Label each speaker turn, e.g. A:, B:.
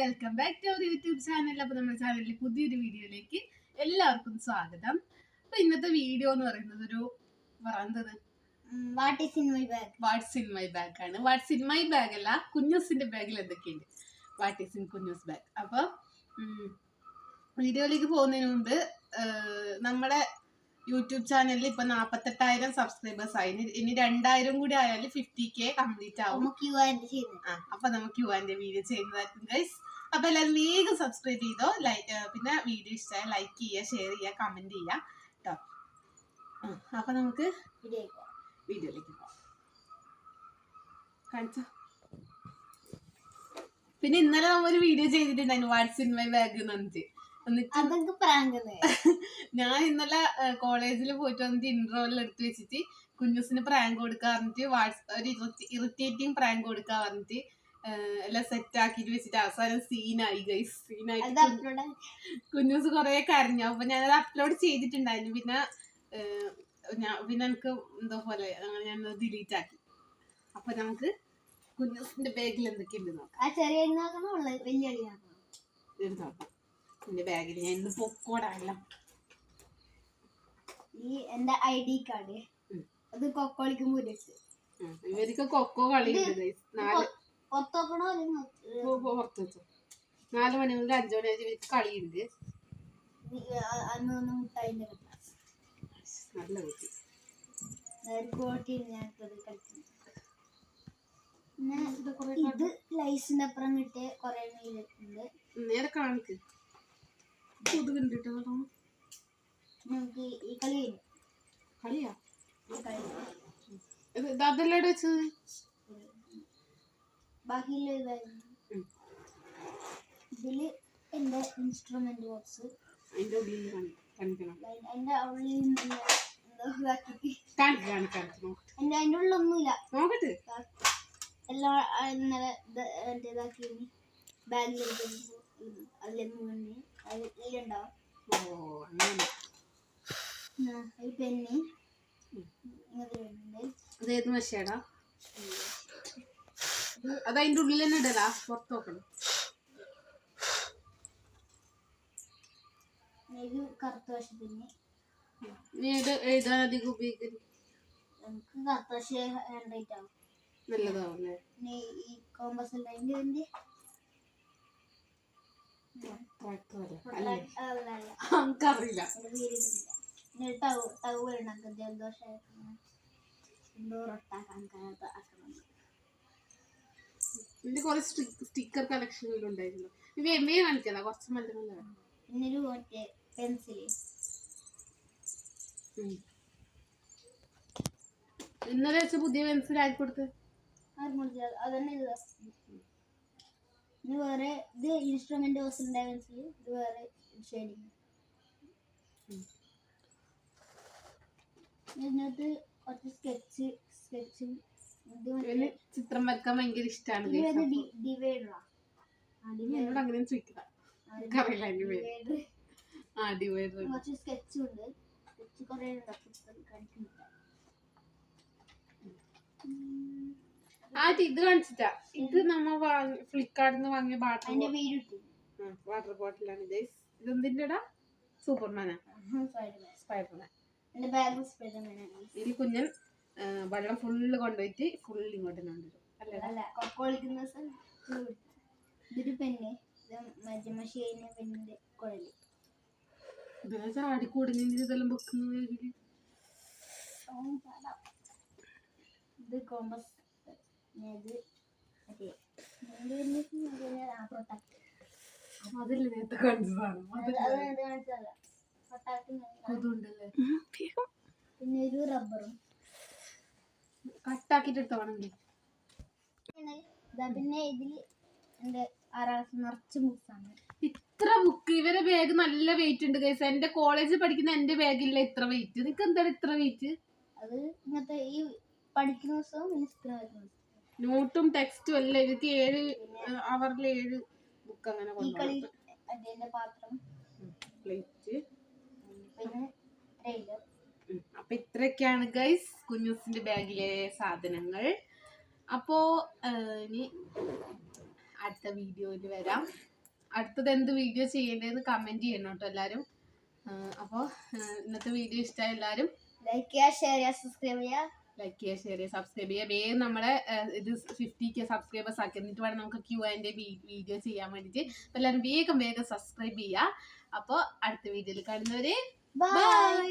A: Welcome back to our YouTube channel അപ്പോൾ നമ്മുടെ ചാനലിൽ പുതിയൊരു വീഡിയോയിലേക്ക് എല്ലാവർക്കും സ്വാഗതം. അപ്പോൾ ഇന്നത്തെ വീഡിയോ എന്ന് പറയുന്നത് ഒരു പറയുന്നത്
B: what in my bag
A: what's in my bag ആണ്. വാട്ട്സ് ഇൻ മൈ ബാഗ് അല്ല കുഞ്ഞൂസിന്റെ ബാഗിൽ എന്തൊക്കെയുണ്ട്? What is in Kunjus bag അപ്പോൾ വീഡിയോയിലേക്ക് പോകുന്നതിന് മുമ്പ് നമ്മുടെ യൂട്യൂബ് ചാനലിൽ ഇപ്പൊ നാപ്പത്തെട്ടായിരം സബ്സ്ക്രൈബേഴ്സ് ആയി. ഇനി- ഇനി രണ്ടായിരം കൂടി ആയാൽ ഫിഫ്റ്റി കെ കംപ്ലീറ്റ് ആവും.
B: യു ആൻഡ്
A: ആ അപ്പൊ നമുക്ക് യുവാന്റെ വീഡിയോ ചെയ്യുന്നതായിരിക്കും ഗൈസ് അപ്പൊ എല്ലാവരും വേഗം സബ്സ്ക്രൈബ് ചെയ്തോ ലൈക്ക് പിന്നെ വീഡിയോ ഇഷ്ടമായ ലൈക്ക് ചെയ്യുക ഷെയർ ചെയ്യുക കമന്റ് ചെയ്യുക കേട്ടോ അപ്പൊ നമുക്ക് വീഡിയോയിലേക്ക് പോവാം. കാണിച്ചോ. പിന്നെ ഇന്നലെ നമ്മൊരു വീഡിയോ ചെയ്തിട്ടുണ്ടായിരുന്നു what's in my bag
B: prank
A: ഞാൻ ഇന്നലെ കോളേജിൽ പോയിട്ട് വന്നിട്ട് ഇന്റർവെൽ എടുത്ത് വെച്ചിട്ട് കുഞ്ഞൂസിന് പ്രാങ്ക് കൊടുക്കാൻ പറഞ്ഞിട്ട് വാട്സ് ഒരു ഇറിറ്റേറ്റിംഗ് പ്രാങ്ക് കൊടുക്കാൻ പറഞ്ഞിട്ട് എല്ലാം സെറ്റ് ആക്കിട്ട് വെച്ചിട്ട് അവസാനം സീനായി ഗൈസ് സീനായി കുഞ്ഞുസ് കൊറേ കരഞ്ഞു. അപ്പൊ ഞാനത് അപ്ലോഡ് ചെയ്തിട്ടുണ്ടായിരുന്നു. പിന്നെ ഞാൻ പിന്നെ എനിക്ക് എന്തോ പോലെ അങ്ങനെ ഞാൻ ഡിലീറ്റ് ആക്കി. അപ്പൊ നമുക്ക് കുഞ്ഞൂസിന്റെ ബാഗിൽ എന്തൊക്കെയുണ്ട് നോക്കാം.
B: ആ ചെറിയ വലിയ
A: ഇത് നോക്കാം. എന്റെ ബാഗിൽ ഞാൻ ഇന്ന് പൊക്കോടാണല്ലോ
B: ഈ എന്റെ ഐ ഡി കാർഡ് അത് കൊക്കോളിക്കുമ്പോ വെച്ച്.
A: ഇവർക്ക് കൊക്കോ ഗൈസ് നാല് പുറത്ത് വെച്ചോ. മണി മുതൽ അഞ്ചു മണി വരെ ഇവർക്ക് കളിയുണ്ട് നല്ല കുട്ടി.
B: ഇത് ലൈസിന്റെ അപ്പുറം കിട്ടിയ കൊറേ മീലുണ്ട്
A: കാണിക്ക് കൊതുകുണ്ട് കേട്ടോ.
B: നമുക്ക് ഈ കളി
A: കളിയാ? അതെല്ലാം വെച്ചത്?
B: ബാക്കിയുള്ള. ഇതിൽ എന്റെ ഇൻസ്ട്രുമെന്റ് ബോക്സ്
A: അതിന്റെ ഉള്ളിൽ കാണി- കാണിക്കണം.
B: അതിന്റെ ഉള്ളിൽ. എന്റെ അതിന്റെ ഉള്ളിലൊന്നുമില്ല
A: നോക്കട്ടെ.
B: എല്ലാം ഇന്നലെ ഇതാക്കി ബാഗിൽ അതിലൊന്നും അതിലുണ്ടാവും
A: ഓ അങ്ങനെ.
B: ഒരു പെന്ന്.
A: ഉം.
B: ഇങ്ങനത്തെ പെണ്ണുണ്ട്.
A: അതേത് മഷേടാ? അത് അതിന്റെ ഉള്ളിൽ തന്നെ ഇടലാ? പുറത്ത് നോക്കണം. നീ ഇത് എഴുതാൻ അധികം ഉപയോഗിക്കൽ
B: നമുക്ക് കറുത്ത വശം ഹാൻഡ് റൈറ്റ് ആവും.
A: നല്ലതാവും
B: ഈ കോമ്പസ് ആക്കണം.
A: എന്റെ കുറെ സ്റ്റിക്കർ കളക്ഷനുകളുണ്ടായിരുന്നു ഇവ എം എ കാണിക്കല കുറച്ച് നല്ല നല്ല
B: പെൻസിൽ.
A: ഇന്നലെ വെച്ച പുതിയ പെൻസിൽ ആയി കൊടുത്ത്
B: അതന്നെ ഇത് വേറെ ഇത് ഇൻസ്ട്രുമെന്റ് ബോക്സ് ഉണ്ടായ ഇത് വേറെ ഷെയ്ഡിങ് ഇതിനകത്ത് കുറച്ച് സ്കെച്ച് സ്കെച്ചും
A: ചിത്രം വരക്കാൻ ഭയങ്കര ഇഷ്ടമാണ് എന്നോട് അങ്ങനെ ചോദിക്കുക എനിക്കറിയില്ല അതിന്റെ പേര് ആ ഡിവൈഡർ
B: കുറച്ച് സ്കെച്ചും ഉണ്ട്. സ്കെച്ച് കുറേ കാണിക്കുന്നില്ല.
A: ആ ഇത് കാണിച്ചിട്ടാ. ഇത് നമ്മ ഫ്ലിപ്കാർട്ടിൽ നിന്ന് വാങ്ങിയ വാട്ടർ വാട്ടർ ബോട്ടിലാണ് ഇത്. ഇതെന്തിന്റെടാ സൂപ്പർമാനാ
B: സ്പൈഡർമാൻ
A: ഇതിൽ കുഞ്ഞൻ വെള്ളം ഫുള്ള് കൊണ്ടുപോയിട്ട് ഫുള്ള് ഇങ്ങോട്ട് കൊണ്ടുവരും.
B: ഇതൊരു പെണ്ണ്. പെണ്ണിന്റെ കുഴൽ.
A: ഇതിനെ ഇതെല്ലാം വെക്കുന്നത്
B: ഇത് കോമ്പസ് പ്രൊട്ടക്ട്
A: നേരത്തെ കാണിച്ചതാണ് കൊതുണ്ടല്ലേ
B: പിന്നെ ഒരു റബ്ബറും.
A: കട്ടാക്കിട്ട് എടുത്തോണെങ്കിൽ
B: പിന്നെ ഇതിൽ ഇതിൽ എന്റെ ആറാം ക്ലാസ് നിറച്ച് ബുക്സാണ്.
A: ഇത്ര ബുക്ക്. ഇവരെ ബാഗ് നല്ല വെയിറ്റ് ഉണ്ട് കേസ് എന്റെ കോളേജിൽ പഠിക്കുന്ന എന്റെ ബാഗില്ല ഇത്ര വെയിറ്റ് നിനക്ക് എന്താണ് ഇത്ര വെയിറ്റ്
B: അത് ഇങ്ങനത്തെ ഈ പഠിക്കുന്ന ദിവസവും ഇത്ര ദിവസവും
A: നോട്ടും ടെക്സ്റ്റും എല്ലാം എഴുതി ഏഴ് അവറിൽ ഏഴ് ബുക്ക് അങ്ങനെ പ്ലേറ്റ്. അപ്പൊ ഇത്രയൊക്കെയാണ് ഗൈസ് കുഞ്ഞൂസിന്റെ ബാഗിലെ സാധനങ്ങൾ. അപ്പോ ഇനി അടുത്ത വീഡിയോയിൽ വരാം. അടുത്തത് എന്ത് വീഡിയോ ചെയ്യേണ്ടതെന്ന് കമന്റ് ചെയ്യണം കേട്ടോ എല്ലാരും. അപ്പോ ഇന്നത്തെ വീഡിയോ ഇഷ്ടമായ എല്ലാരും.
B: ലൈക്ക് ചെയ്യുക ഷെയർ ചെയ്യുക സബ്സ്ക്രൈബ് ചെയ്യുക.
A: ലൈക്ക് ചെയ്യുക ഷെയർ ചെയ്യുക സബ്സ്ക്രൈബ് ചെയ്യുക വേഗം നമ്മളെ ഏഹ്, ഇത് ഫിഫ്റ്റി കെ സബ്സ്ക്രൈബേഴ്സ് ആക്കി എന്നിട്ട് വേണം നമുക്ക് ക്യൂ ആൻഡ് വീഡിയോ ചെയ്യാൻ വേണ്ടിയിട്ട് എല്ലാവരും വേഗം വേഗം സബ്സ്ക്രൈബ് ചെയ്യുക അപ്പോൾ അടുത്ത വീഡിയോയിൽ കാണുന്നവരെ ബൈ